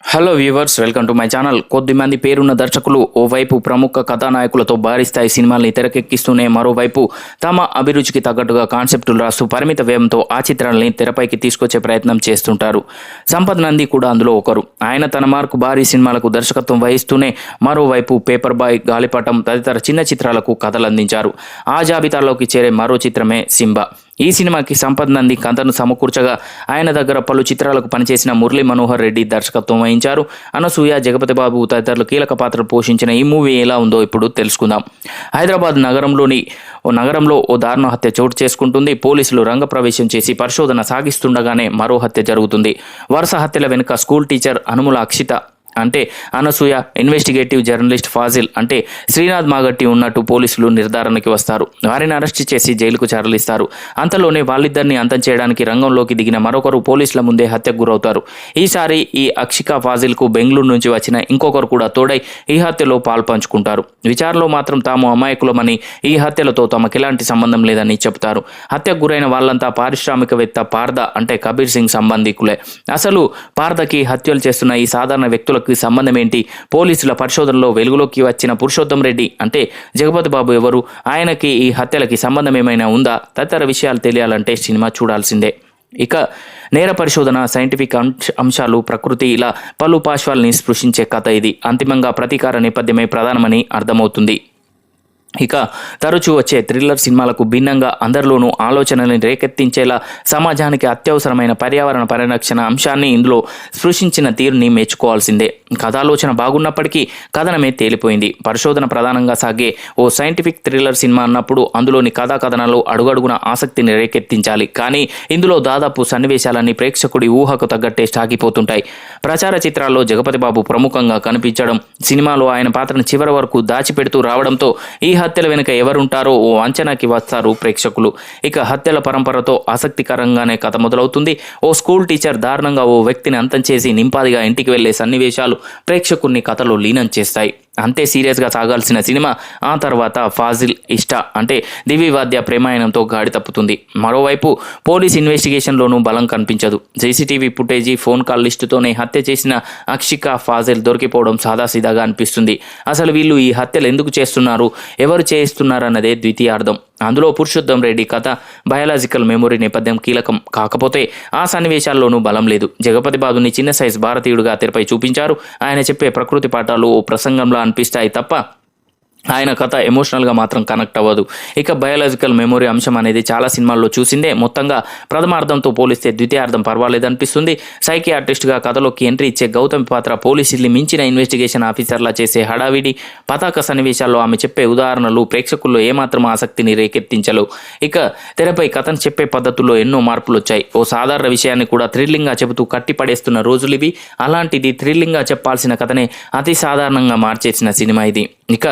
Hello viewers welcome to my channel కొద్దిమంది పేరున్న దర్శకులు ఓవైపు ప్రముఖ కథానాయకులతో భారీ స్థాయి సినిమాల్ని తెరకెక్కిస్తూనే మరోవైపు తమ అభిరుచికి తగ్గట్టుగా కాన్సెప్టులు రాస్తూ పరిమిత వ్యయంతో ఆ చిత్రాలని తెరపైకి తీసుకొచ్చే ప్రయత్నం చేస్తుంటారు. సంపద్ నంది కూడా అందులో ఒకరు. ఆయన తన మార్కు భారీ సినిమాలకు దర్శకత్వం వహిస్తూనే మరోవైపు పేపర్ బాయ్ గాలిపటం తదితర చిన్న చిత్రాలకు కథలు అందించారు ఆ జాబితాలోకి చేరే మరో చిత్రమే సింబా. ఈ సినిమాకి సంపద్ నంది కథను సమకూర్చగా ఆయన దగ్గర పలు చిత్రాలకు పనిచేసిన మురళీ మనోహర్ రెడ్డి దర్శకత్వం వహించారు. అనసూయ జగపతి బాబు తదితరులు కీలక పాత్ర పోషించిన ఈ మూవీ ఎలా ఉందో ఇప్పుడు తెలుసుకుందాం. హైదరాబాద్ నగరంలోని ఓ నగరంలో ఓ దారుణ హత్య చోటు చేసుకుంటుంది. పోలీసులు రంగప్రవేశం చేసి పరిశోధన సాగిస్తుండగానే మరో హత్య జరుగుతుంది. వరుస హత్యల వెనుక స్కూల్ టీచర్ అనుముల అక్షిత అంటే అనసూయ ఇన్వెస్టిగేటివ్ జర్నలిస్ట్ ఫాజిల్ అంటే శ్రీనాథ్ మాగట్టి ఉన్నట్టు పోలీసులు నిర్ధారణకి వస్తారు. వారిని అరెస్ట్ చేసి జైలుకు చరలిస్తారు అంతలోనే వాళ్ళిద్దరిని అంతం చేయడానికి రంగంలోకి దిగిన మరొకరు పోలీసుల ముందే హత్యకు గురవుతారు. ఈసారి ఈ అక్షిక ఫాజిల్కు బెంగళూరు నుంచి వచ్చిన ఇంకొకరు కూడా తోడై ఈ హత్యలో పాల్పంచుకుంటారు. విచారణలో మాత్రం తాము అమాయకులమని ఈ హత్యలతో తమకు ఎలాంటి సంబంధం లేదని చెబుతారు. హత్యకు గురైన వాళ్ళంతా పారిశ్రామికవేత్త పార్ద అంటే కబీర్ సింగ్ సంబంధికులే. అసలు పార్దకి హత్యలు చేస్తున్న ఈ సాధారణ వ్యక్తులకు సంబంధం ఏంటి? పోలీసుల పరిశోధనలో వెలుగులోకి వచ్చిన పురుషోత్తం రెడ్డి అంటే జగపతి బాబు ఎవరు? ఆయనకి ఈ హత్యలకి సంబంధం ఏమైనా ఉందా? తదితర విషయాలు తెలియాలంటే సినిమా చూడాల్సిందే. ఇక నేర పరిశోధన సైంటిఫిక్ అంశాలు ప్రకృతి ఇలా పలు పాశ్వాల్ని స్పృశించే కథ ఇది. అంతిమంగా ప్రతీకార నేపథ్యమే ప్రధానమని అర్థమవుతుంది. ఇక తరచూ వచ్చే థ్రిల్లర్ సినిమాలకు భిన్నంగా అందరిలోనూ ఆలోచనల్ని రేకెత్తించేలా సమాజానికి అత్యవసరమైన పర్యావరణ పరిరక్షణ అంశాన్ని ఇందులో స్పృశించిన తీరుని మెచ్చుకోవాల్సిందే. కథాలోచన బాగున్నప్పటికీ కథనమే తేలిపోయింది. పరిశోధన ప్రధానంగా సాగే ఓ సైంటిఫిక్ థ్రిల్లర్ సినిమా అన్నప్పుడు అందులోని కథా కథనాలు అడుగడుగున ఆసక్తిని రేకెత్తించాలి. కానీ ఇందులో దాదాపు సన్నివేశాలన్నీ ప్రేక్షకుడి ఊహకు తగ్గట్టే సాగిపోతుంటాయి. ప్రచార చిత్రాల్లో జగపతి బాబు ప్రముఖంగా కనిపించడం సినిమాలో ఆయన పాత్రను చివరి వరకు దాచిపెడుతూ రావడంతో ఈ హత్యల వెనుక ఎవరుంటారో ఓ అంచనాకి వస్తారు ప్రేక్షకులు. ఇక హత్యల పరంపరతో ఆసక్తికరంగానే కథ మొదలవుతుంది. ఓ స్కూల్ టీచర్ దారుణంగా ఓ వ్యక్తిని అంతం చేసి నింపాదిగా ఇంటికి వెళ్ళే సన్నివేశాలు ప్రేక్షకుల్ని కథలో లీనం చేస్తాయి. అంతే సీరియస్గా సాగాల్సిన సినిమా. ఆ తర్వాత ఫాజిల్ ఇష్ట అంటే దివివాద్య ప్రేమాయణంతో గాడి తప్పుతుంది. మరోవైపు పోలీస్ ఇన్వెస్టిగేషన్లోనూ బలం కనిపించదు. సీసీటీవీ ఫుటేజీ ఫోన్ కాల్ లిస్టుతోనే హత్య చేసిన అక్షిక ఫాజిల్ దొరికిపోవడం సాదాసీదాగా అనిపిస్తుంది. అసలు వీళ్ళు ఈ హత్యలు ఎందుకు చేస్తున్నారు? ఎవరు చేస్తున్నారన్నదే ద్వితీయార్థం అందులో పురుషోత్తం రెడ్డి కథ బయాలజికల్ మెమొరీ నేపథ్యం కీలకం కాకపోతే ఆ సన్నివేశాల్లోనూ బలం లేదు. జగపతి బాబుని చిన్న సైజ్ భారతీయుడిగా తెరపై చూపించారు. ఆయన చెప్పే ప్రకృతి పాఠాలు ఓ ప్రసంగంలో అనిపిస్తాయి తప్ప ఆయన కథ ఎమోషనల్గా మాత్రం కనెక్ట్ అవ్వదు. ఇక బయాలజికల్ మెమొరీ అంశం అనేది చాలా సినిమాల్లో చూసిందే. మొత్తంగా ప్రథమార్థంతో పోలిస్తే ద్వితీయార్థం పర్వాలేదనిపిస్తుంది. సైకియాట్రిస్ట్గా కథలోకి ఎంట్రీ ఇచ్చే గౌతమి పాత్ర పోలీసుల్ని మించిన ఇన్వెస్టిగేషన్ ఆఫీసర్లా చేసే హడావిడి పతాక సన్నివేశాల్లో ఆమె చెప్పే ఉదాహరణలు ప్రేక్షకుల్లో ఏమాత్రం ఆసక్తిని రేకెత్తించలు. ఇక తెరపై కథను చెప్పే పద్ధతుల్లో ఎన్నో మార్పులు వచ్చాయి ఓ సాధారణ విషయాన్ని కూడా థ్రిల్లింగ్గా చెబుతూ కట్టిపడేస్తున్న రోజులు ఇవి అలాంటిది థ్రిల్లింగ్గా చెప్పాల్సిన కథనే అతి సాధారణంగా మార్చేసిన సినిమా ఇది. ఇక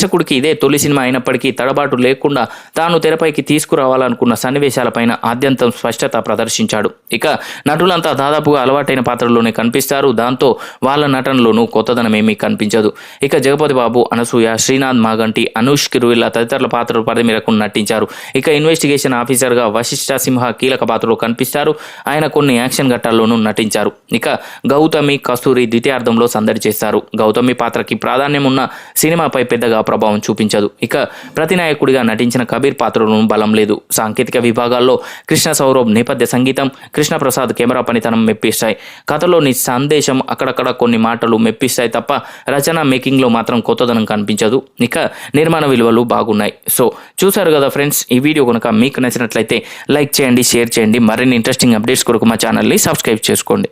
దర్శకుడికి ఇదే తొలి సినిమా అయినప్పటికీ తడబాటు లేకుండా తాను తెరపైకి తీసుకురావాలనుకున్న సన్నివేశాలపైన ఆద్యంతం స్పష్టత ప్రదర్శించాడు. ఇక నటులంతా దాదాపుగా అలవాటైన పాత్రలోనే కనిపిస్తారు. దాంతో వాళ్ళ నటనలోనూ కొత్తదనం ఏమీ కనిపించదు. ఇక జగపతి బాబు అనసూయ శ్రీనాథ్ మాగంటి అనూష్ కిరువిల్లా తదితరుల పాత్రలు పరిమిరకు నటించారు. ఇక ఇన్వెస్టిగేషన్ ఆఫీసర్గా వశిష్ఠ సింహ కీలక పాత్రలో కనిపిస్తారు. ఆయన కొన్ని యాక్షన్ ఘట్టాల్లోనూ నటించారు. ఇక గౌతమి కస్తూరి ద్వితీయార్థంలో సందడి చేస్తారు. గౌతమి పాత్రకి ప్రాధాన్యం ఉన్న సినిమాపై పెద్దగా ప్రభావం చూపించదు. ఇక ప్రతినాయకుడిగా నటించిన కబీర్ పాత్రలోనూ బలం లేదు. సాంకేతిక విభాగాల్లో కృష్ణ సౌరభ్ నేపథ్య సంగీతం కృష్ణప్రసాద్ కెమెరా పనితనం మెప్పిస్తాయి. కథలోని సందేశం అక్కడక్కడ కొన్ని మాటలు మెప్పిస్తాయి తప్ప రచన మేకింగ్లో మాత్రం కొత్తదనం కనిపించదు. ఇక నిర్మాణ విలువలు బాగున్నాయి. సో చూసారు కదా ఫ్రెండ్స్ ఈ వీడియో కనుక మీకు నచ్చినట్లయితే లైక్ చేయండి షేర్ చేయండి. మరిన్ని ఇంట్రెస్టింగ్ అప్డేట్స్ కొరకు మా ఛానల్ని సబ్స్క్రైబ్ చేసుకోండి.